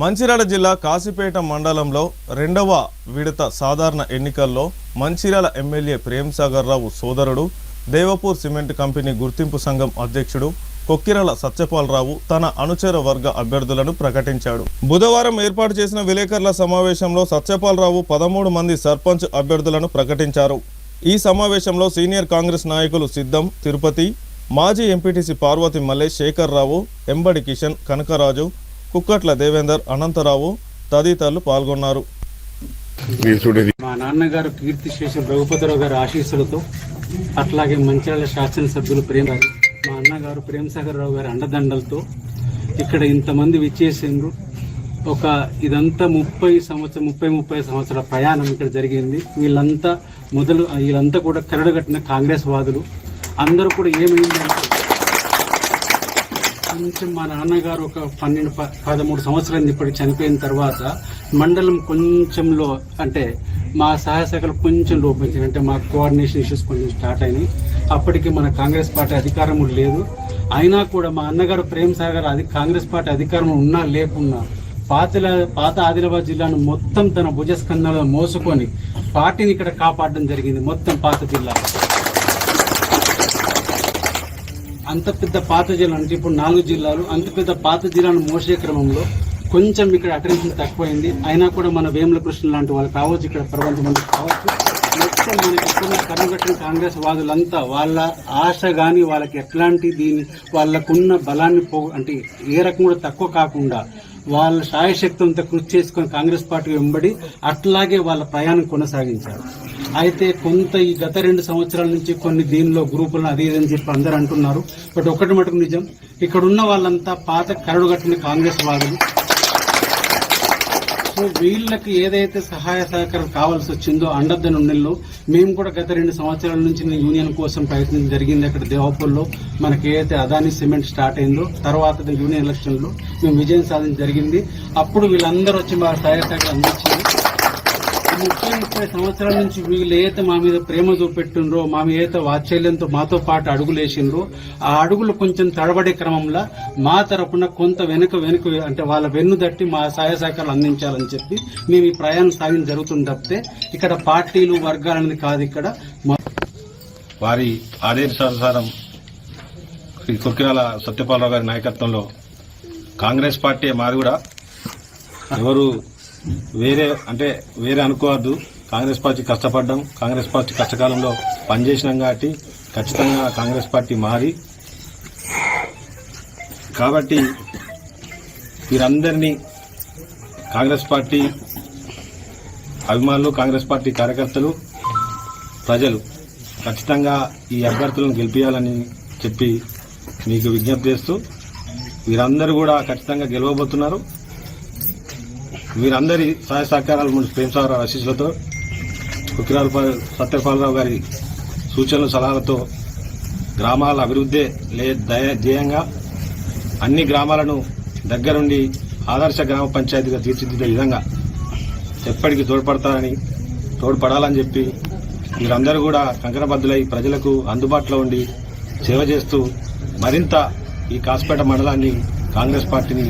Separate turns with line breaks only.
మంచిర్యాల జిల్లా కాశీపేట మండలంలో రెండవ విడత సాధారణ ఎన్నికల్లో మంచిర్యాల ఎమ్మెల్యే ప్రేమ్ సాగర్ రావు సోదరుడు దేవపూర్ సిమెంట్ కంపెనీ గుర్తింపు సంఘం అధ్యక్షుడు కొక్కిరల సత్యపాలరావు తన అనుచర వర్గ అభ్యర్థులను ప్రకటించాడు. బుధవారం ఏర్పాటు చేసిన విలేకరుల సమావేశంలో సత్యపాలరావు పదమూడు మంది సర్పంచ్ అభ్యర్థులను ప్రకటించారు. ఈ సమావేశంలో సీనియర్ కాంగ్రెస్ నాయకులు సిద్ధం తిరుపతి మాజీ ఎంపీటీసీ పార్వతి మల్లె శేఖర్ రావు ఎంబడి కిషన్ కనకరాజు కుక్కట్ల దేవేందర్ అనంతరావు తదితరులు పాల్గొన్నారు.
మా నాన్నగారు కీర్తి శేషం రఘుపతిరావు గారి ఆశీస్సులతో అట్లాగే మంచిర్యాల శాసనసభ్యులు ప్రేమ్ గారు మా అన్నగారు ప్రేమ్ సాగర్ రావు గారి అండదండలతో ఇక్కడ ఇంతమంది విచ్చేసిండ్రు. ఒక ఇదంతా ముప్పై సంవత్సరం ముప్పై ముప్పై సంవత్సరాల ప్రయాణం ఇక్కడ జరిగింది. వీళ్ళంతా మొదలు వీళ్ళంతా కూడా కరడుగట్టిన కాంగ్రెస్ వాదులు. అందరూ కూడా ఏమైందంటే కొంచెం మా నాన్నగారు ఒక పన్నెండు ప- పదమూడు సంవత్సరాలు ఇప్పటికి చనిపోయిన తర్వాత మండలం కొంచెంలో అంటే మా సహాయశాఖలు కొంచెం లోపించింది అంటే మా కోఆర్డినేషన్ ఇష్యూస్ కొంచెం స్టార్ట్ అయినాయి. అప్పటికి మన కాంగ్రెస్ పార్టీ అధికారం లేదు. అయినా కూడా మా అన్నగారు ప్రేమ్ సాగర్ అది కాంగ్రెస్ పార్టీ అధికారం ఉన్నా లేకున్నా పాత పాత ఆదిలాబాద్ జిల్లాను మొత్తం తన భుజస్కంధంలో మోసుకొని పార్టీని ఇక్కడ కాపాడడం జరిగింది. మొత్తం పాత జిల్లా. అంత పెద్ద పాత జిల్లా అంటే ఇప్పుడు నాలుగు జిల్లాలు అంత పెద్ద పాత జిల్లాను మోసే క్రమంలో కొంచెం ఇక్కడ అటెన్షన్ తక్కువైంది. అయినా కూడా మన వేముల కృష్ణ లాంటి వాళ్ళు కావచ్చు ఇక్కడ ప్రపంచం కావచ్చు మొత్తం మనకి ఇక్కడ కాంగ్రెస్ వాదులంతా వాళ్ళ ఆశ కానీ వాళ్ళకి ఎట్లాంటి దీని వాళ్ళకున్న బలాన్ని పో అంటే ఏ రకం కూడా తక్కువ కాకుండా వాళ్ళ శాయశక్తంతో కృషి చేసుకొని కాంగ్రెస్ పార్టీ వెంబడి అట్లాగే వాళ్ళ ప్రయాణం కొనసాగించారు. అయితే కొంత ఈ గత రెండు సంవత్సరాల నుంచి కొన్ని దీనిలో గ్రూపులను అది ఇది అని చెప్పి అందరూ అంటున్నారు. బట్ ఒకటి మటుకు నిజం ఇక్కడ ఉన్న వాళ్ళంతా పాత కరడు కట్టిన కాంగ్రెస్ వాదులు. సో వీళ్ళకి ఏదైతే సహాయ సహకారం కావాల్సి వచ్చిందో అండద్దను ఉన్నెల్లో మేము కూడా గత రెండు సంవత్సరాల నుంచి యూనియన్ కోసం ప్రయత్నం జరిగింది అక్కడ దేవాపూర్లో. మనకి ఏదైతే అదాని సిమెంట్ స్టార్ట్ అయిందో తర్వాత యూనియన్ ఎలక్షన్లో మేము విజయం సాధించడం జరిగింది. అప్పుడు వీళ్ళందరూ వచ్చి మా సహాయ సహకారం అందించింది ముప్పై ముప్పై సంవత్సరాల నుంచి వీళ్ళు ఏదైతే మా మీద ప్రేమ చూపెట్టిండ్రో మా మీద ఏదైతే వాత్సల్యంతో మాతో పాటు అడుగులేసిండ్రో ఆ అడుగులు కొంచెం తడబడే క్రమంలో మా తరపున కొంత వెనుక వెనుక అంటే వాళ్ళ వెన్ను తట్టి మా సహాయ సహకారాలు అందించాలని చెప్పి మేము ఈ ప్రయాణం సాగిన జరుగుతుంది తప్పితే ఇక్కడ పార్టీలు వర్గాలనేది కాదు ఇక్కడ.
వారి ఆదేశానుసారం శ్రీ కుర్కిరాల సత్యపాలరావు గారి నాయకత్వంలో కాంగ్రెస్ పార్టీ మాది కూడా. ఎవరు వేరే అంటే వేరే అనుకోవద్దు. కాంగ్రెస్ పార్టీ కష్టపడ్డాం కాంగ్రెస్ పార్టీ కష్టకాలంలో పనిచేసినాం కాబట్టి ఖచ్చితంగా కాంగ్రెస్ పార్టీ మారి కాబట్టి వీరందరినీ కాంగ్రెస్ పార్టీ అభిమానులు కాంగ్రెస్ పార్టీ కార్యకర్తలు ప్రజలు ఖచ్చితంగా ఈ అభ్యర్థులను గెలిపించాలని చెప్పి మీకు విజ్ఞప్తి చేస్తూ వీరందరూ కూడా ఖచ్చితంగా గెలవబోతున్నారు. వీరందరి సహాయ సహకారాలు మన ప్రేమసాగరావు ఆశీస్సులతో కుకిరాల సత్యపాలరావు గారి సూచనలు సలహాలతో గ్రామాల అభివృద్ధి లే దయ- ధ్యేయంగా అన్ని గ్రామాలను దగ్గరుండి ఆదర్శ గ్రామ పంచాయతీగా తీర్చిదిద్దే విధంగా ఎప్పటికీ తోడ్పడతారని తోడ్పడాలని చెప్పి వీరందరూ కూడా కంకణబద్దులై ప్రజలకు అందుబాటులో ఉండి సేవ చేస్తూ మరింత ఈ కాసుపేట మండలాన్ని కాంగ్రెస్ పార్టీని